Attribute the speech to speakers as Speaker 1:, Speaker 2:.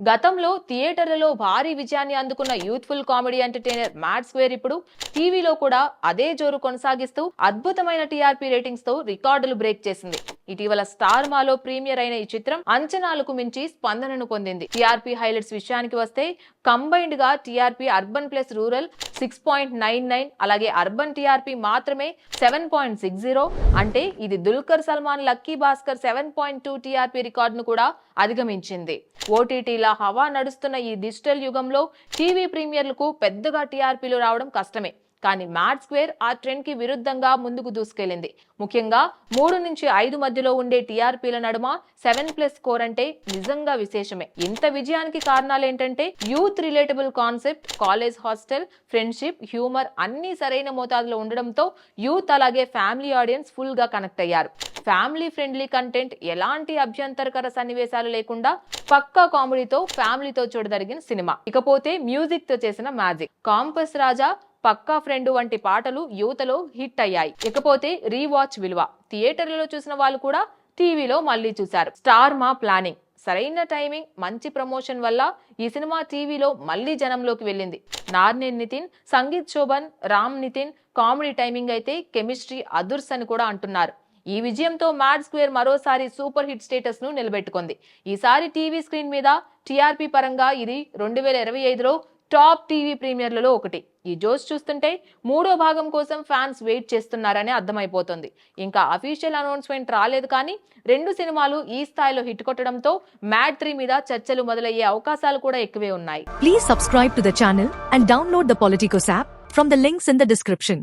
Speaker 1: గతంలో థియేటర్లలో భారీ విజయాన్ని అందుకున్న youthful comedy entertainer Mad Square ఇప్పుడు టీవీలో కూడా అదే జోరు కొనసాగిస్తూ అద్భుతమైన టీఆర్పీ రేటింగ్స్తో రికార్డులు బ్రేక్ చేసింది. ఇటీవల స్టార్ మాలో ప్రీమియర్ అయిన ఈ చిత్రం అంచనాలకు మించి స్పందనను పొందింది. టీఆర్పీ హైలైట్స్ విషయానికి వస్తే కంబైన్డ్గా TRP urban plus rural six point nine nine అలాగే అర్బన్ టీఆర్పీ మాత్రమే సెవెన్ పాయింట్ సిక్స్ జీరో అంటే ఇది Dulquer Salmaan Lucky Bhaskar seven point two TRP రికార్డును కూడా అధిగమించింది. ఓటీటీల హవా నడుస్తున్న ఈ డిజిటల్ యుగంలో టీవీ ప్రీమియర్లకు పెద్దగా టీఆర్పీలు రావడం కష్టమే. కానీ మ్యాట్ స్క్వేర్ ఆ ట్రెండ్కి విరుద్ధంగా ముందుకు దూసుకెళ్ళింది ముఖ్యంగా మూడు నుంచి ఐదు మధ్యలో ఉండే టీఆర్పీల నడుమ సెవెన్ ప్లస్ స్కోర్ అంటే నిజంగా విశేషమే. ఇంత విజయానికి కారణాలు ఏంటంటే youth relatable concept college hostel friendship humour అన్ని సరైన మోతాదులో ఉండడంతో యూత్ అలాగే ఫ్యామిలీ ఆడియన్స్ ఫుల్గా కనెక్ట్ అయ్యారు. ఫ్యామిలీ ఫ్రెండ్లీ కంటెంట్ ఎలాంటి అభ్యంతరకర సన్నివేశాలు లేకుండా పక్కా కామెడీతో ఫ్యామిలీతో చూడదగిన సినిమా. ఇకపోతే మ్యూజిక్తో చేసిన మ్యాజిక్. కాంపస్ రాజా పక్కా ఫ్రెండ్ వంటి పాటలు యువతలో హిట్ అయ్యాయి. ఇకపోతే రీవాచ్ విలువ. థియేటర్లలో చూసిన వాళ్ళు కూడా టీవీలో మళ్ళీ చూశారు. స్టార్ మా ప్లానింగ్. సరైన టైమింగ్ మంచి ప్రమోషన్ వల్ల ఈ సినిమా టీవీలో మళ్ళీ జనంలోకి వెళ్ళింది. నార్నేన్ నితిన్ సంగీత్ శోభన్ రామ్ నితిన్ కామెడీ టైమింగ్ అయితే కెమిస్ట్రీ అదుర్స్ అని కూడా అంటున్నారు. ఈ విజయంతో మ్యాడ్ స్క్వేర్ మరోసారి సూపర్ హిట్ స్టేటస్ను నిలబెట్టుకుంది. ఈసారి టీవీ స్క్రీన్ మీద టీఆర్పీ పరంగా ఇది రెండు వేల ఇరవై ఐదులో టాప్ టీవీ ప్రీమియర్లలో ఒకటి. ఈ జోస్ చూస్తుంటే మూడో భాగం కోసం ఫ్యాన్స్ వెయిట్ చేస్తున్నారని అర్థమైపోతుంది. ఇంకా అఫీషియల్ అనౌన్స్మెంట్ రాలేదు కానీ రెండు సినిమాలు ఈ స్థాయిలో హిట్ కొట్టడంతో మ్యాడ్ త్రీ మీద చర్చలు మొదలయ్యే అవకాశాలు కూడా ఎక్కువే ఉన్నాయి.
Speaker 2: Please subscribe to the channel and download the Politicos app from the links in the description